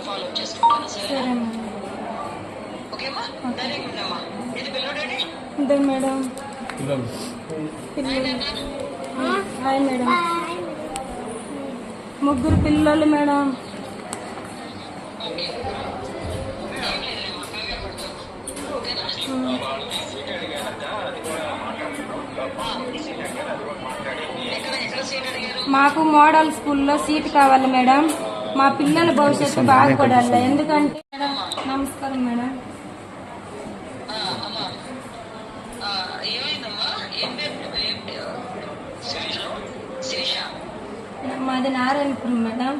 Follow చేసుకుంటాను ఓకేమా ధైర్యంగా ఉండమ్మా ఇది పిల్లడండి మేడం హాయ్ మేడం. ముగ్గురు పిల్లలు మేడం. మాకు మోడల్ స్కూల్లో సీట్ కావాలి మేడం. మా పిల్లల భవిష్యత్తు బాగుపడాలి ఎందుకంటే మేడం నమస్కారం మేడం. మాది నారాయణపురం మేడం.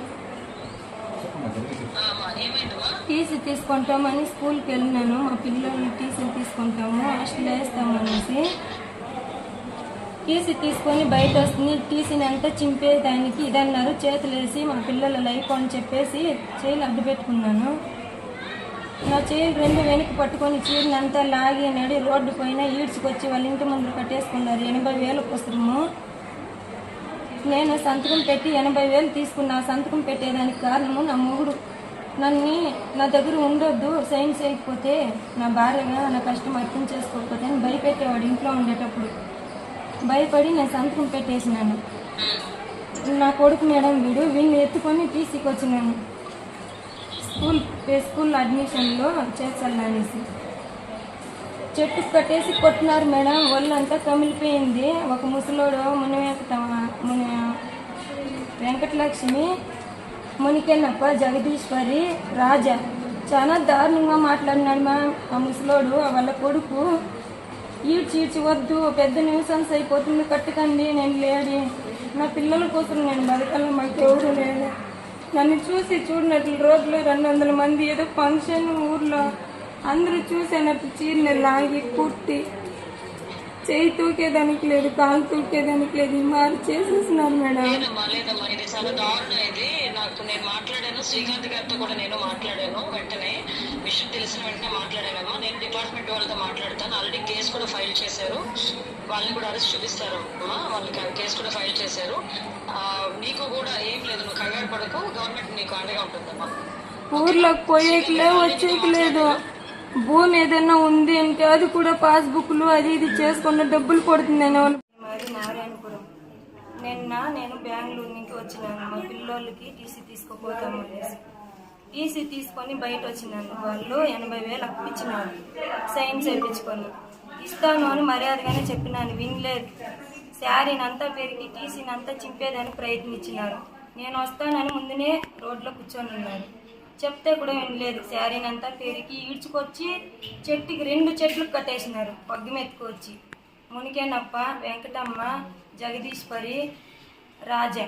టీసీ తీసుకుంటామని స్కూల్కి వెళ్ళినాను. మా పిల్లలు టీసీ తీసుకుంటాము హాస్టల్ వేస్తాము అనేసి టీసీ తీసుకొని బయట వస్తుంది టీసీని అంతా చింపేదానికి ఇదన్నారు. చేతులేసి మా పిల్లల లైఫ్ అని చెప్పేసి చేయిలు అడ్డు పెట్టుకున్నాను. నా చేయిలు రెండు వెనక్కి పట్టుకొని చీరని అంతా లాగి నడి రోడ్డు పైన ఈడ్చుకొచ్చి వాళ్ళ ఇంటి ముందు కట్టేసుకున్నారు. ఎనభై వేలు పుస్తకము నేను సంతకం పెట్టి ఎనభై వేలు తీసుకున్నా. సంతకం పెట్టేదానికి కారణము నా మొగుడు. నన్ను నా దగ్గర ఉండొద్దు. సైన్స్ చేయకపోతే నా భార్యగా నా కష్టం అర్థం చేసుకోకపోతే అని భయపెట్టేవాడు ఇంట్లో ఉండేటప్పుడు. భయపడి నేను సంతకం పెట్టేసినాను. నా కొడుకు మేడం వీడు వీడిని ఎత్తుకొని టీసీకి వచ్చినాను స్కూల్ ప్లే స్కూల్ అడ్మిషన్లో చేర్చాలనేసి చెట్టు కట్టేసి కొట్టినారు మేడం ఒళ్ళంతా కమిలిపోయింది ఒక ముసలోడు ముని వెంకట ముని వెంకటలక్ష్మి మునికెన్నప్ప జగదీశ్వరి రాజా. చాలా దారుణంగా మాట్లాడినాడు మా ఆ ముసలోడు వాళ్ళ కొడుకు. ఈడ్చి ఈడ్చి వద్దు పెద్ద న్యూసెన్స్ అయిపోతుంది కట్టుకండి నేను లేడి. నా పిల్లల కోసం నేను బతకాలి మాకు ఎవరు లేదు నన్ను చూసి చూడనట్లు రోడ్లో రెండు వందల మంది ఏదో ఫంక్షన్ ఊర్లో అందరూ చూసేనట్టు చీరని లాగి కుట్టి చేయి తూకేదానికి లేదు కాలు తూకేదానికి లేదు మారి చేసేసినారు మేడం. లేదమ్మా లేదమ్మా ఇది చాలా దారుణం ఇది. నాకు నేను మాట్లాడాను శ్రీకాంత్ గారితో కూడా నేను మాట్లాడాను వెంటనే విషయం తెలిసిన వెంటనే మాట్లాడానమ్మా. నేను డిపార్ట్మెంట్ వాళ్ళతో మాట్లాడతాను. ఆల్రెడీ కేసు కూడా ఫైల్ చేశారు. వాళ్ళని కూడా అరెస్ట్ చూపిస్తారు అమ్మా వాళ్ళకి ఆ కేసు కూడా ఫైల్ చేశారు. ఆ, నీకు కూడా ఏం లేదు నువ్వు కంగారు పడకు. గవర్నమెంట్ నీకు అండగా ఉంటుందమ్మా. ఊర్లోకి పోయేకి లేవు వచ్చేకి లేదు. భూమి ఏదైనా ఉంది అంటే అది కూడా పాస్బుక్లు అది ఇది చేసుకున్న డబ్బులు పడుతుంది మాది నారాయణపురం. నిన్న నేను బెంగళూరు నుంచి వచ్చినాను. మా పిల్లోళ్ళకి టీసీ తీసుకుపోతాము అనేసి. టీసీ తీసుకొని బయట వచ్చినాను. వాళ్ళు ఎనభై వేలు అప్పించినాను సైన్ చేయించుకొని ఇస్తాను అని మర్యాదగానే చెప్పినాను. వినలేదు. శారీని అంతా పెరిగి టీసీని అంతా చింపేదని ప్రయత్నించినారు. నేను వస్తానని ముందునే రోడ్లో కూర్చొని ఉన్నాను. చెప్తే కూడా వినలేదు. శారీని అంతా పెరిగి ఈడ్చుకొచ్చి చెట్టుకి రెండు చెట్లు కట్టేసినారు. పగ్గిమెత్తుకొచ్చి మునికేనప్ప వెంకటమ్మ జగదీశ్వరి రాజా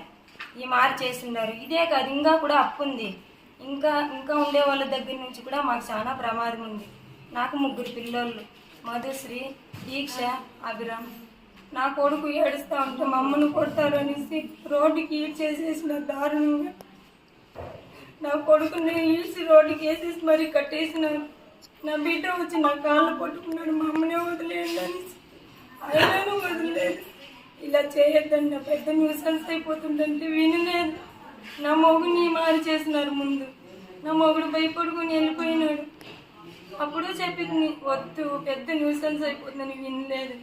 ఈ మారి చేసినారు ఇదే కాదు ఇంకా కూడా అప్పు ఉంది. ఇంకా ఇంకా ఉండే వాళ్ళ దగ్గర నుంచి కూడా మాకు చాలా ప్రమాదం ఉంది. నాకు ముగ్గురు పిల్లోళ్ళు. మధుశ్రీ దీక్ష అభిరామ్. నా కొడుకు ఏడుస్తా ఉంటే మా కొడతారు అనేసి రోడ్డుకి ఈడ్చేసేసిన దారుణంగా నా కొడుకుని ఈడ్చి రోడ్డుకి వేసేసి మరీ కట్టేసినారు నా బిడ్డ వచ్చి నా కాళ్ళు పట్టుకున్నాడు మా అమ్మనే వదిలేయండి వదిలేదు. ఇలా చేయొద్దండి నా పెద్ద న్యూసెన్స్ అయిపోతుందంటే వినలేదు. నా మొగుని మారి చేసినారు ముందు. నా మొగుడు భయపడుకుని వెళ్ళిపోయినాడు. అప్పుడు చెప్పింది వద్దు పెద్ద న్యూసెన్స్ అయిపోతుందని వినలేదు.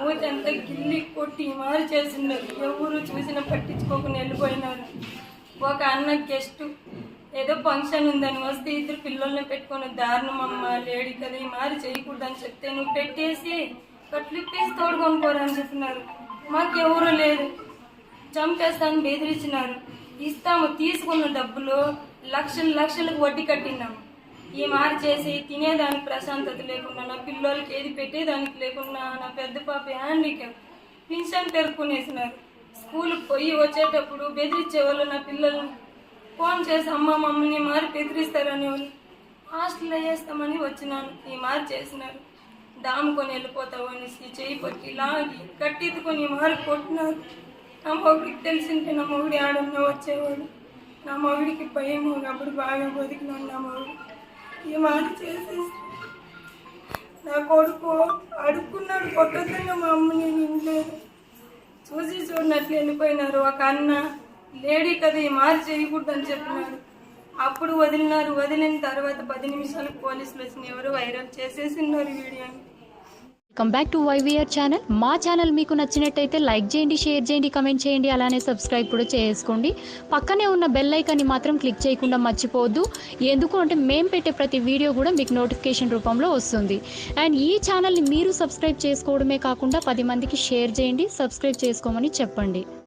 మూతి అంతా గిల్లి కొట్టి మారి చేసినారు ఎవరు చూసినా పట్టించుకోకుండా వెళ్ళిపోయినారు. ఒక అన్న గెస్ట్ ఏదో ఫంక్షన్ ఉందని వస్తే ఇద్దరు పిల్లల్ని పెట్టుకొని దారుణం అమ్మ లేడీ కదా ఈ మారి చేయకూడదని చెప్తే నువ్వు పెట్టేసి కట్లిప్పేసి తోడుకొని పోరని చెప్పినారు. మాకెవరూ ఎవరు లేదు చంపేస్తాను బెదిరించినారు ఇస్తాము తీసుకున్న డబ్బులు లక్షలు లక్షలకు వడ్డీ కట్టినాము ఈ మారి చేసి తినేదానికి ప్రశాంతత లేకుండా నా పిల్లలకి ఏది పెట్టేదానికి లేకుండా నా పెద్ద పాప హ్యాండిక్యాప్ పింఛన్ పెరుక్కునేసినారు. స్కూల్కి పోయి వచ్చేటప్పుడు బెదిరించే వాళ్ళు నా పిల్లల్ని ఫోన్ చేసి అమ్మ మమ్మల్ని మారి బెదిరిస్తారని వాళ్ళు హాస్టల్లో వేస్తామని వచ్చినాను. ఈ మారి చేసినారు. దాముకొని వెళ్ళిపోతావు అనేసి చేయి పట్టి లాగి కట్టెత్తుకొని ఈ మారి కొట్టినారు. నా మొగుడికి తెలిసింటే నా మొగుడి ఆడన్నా వచ్చేవాడు. నా మొగుడికి భయం అప్పుడు బాగా బతికినాడు నా మొగుడు. ఈ మాట చేసేసి నా కొడుకు అడుక్కున్నాడు. కొట్టొద్దని మా అమ్మ నేను ఇంట్లేదు చూసి చూడనట్లు వెళ్ళిపోయినారు. ఒక అన్న లేడీ కదా ఈ మారి అని చెప్పినాడు. అప్పుడు వదిలినారు. వదిలిన తర్వాత పది నిమిషాలకు పోలీసులు వచ్చిన ఎవరు వైరల్ చేసేసినారు వీడియోని. Welcome back to YVR channel మా ఛానల్ మీకు నచ్చినట్టయితే లైక్ చేయండి షేర్ చేయండి కమెంట్ చేయండి అలానే సబ్స్క్రైబ్ కూడా చేసుకోండి. పక్కనే ఉన్న బెల్ ఐకాన్ని మాత్రం క్లిక్ చేయకుండా మర్చిపోవద్దు. ఎందుకు అంటే మేము పెట్టే ప్రతి వీడియో కూడా మీకు నోటిఫికేషన్ రూపంలో వస్తుంది. అండ్ ఈ ఛానల్ని మీరు సబ్స్క్రైబ్ చేసుకోవడమే కాకుండా పది మందికి షేర్ చేయండి సబ్స్క్రైబ్ చేసుకోమని చెప్పండి.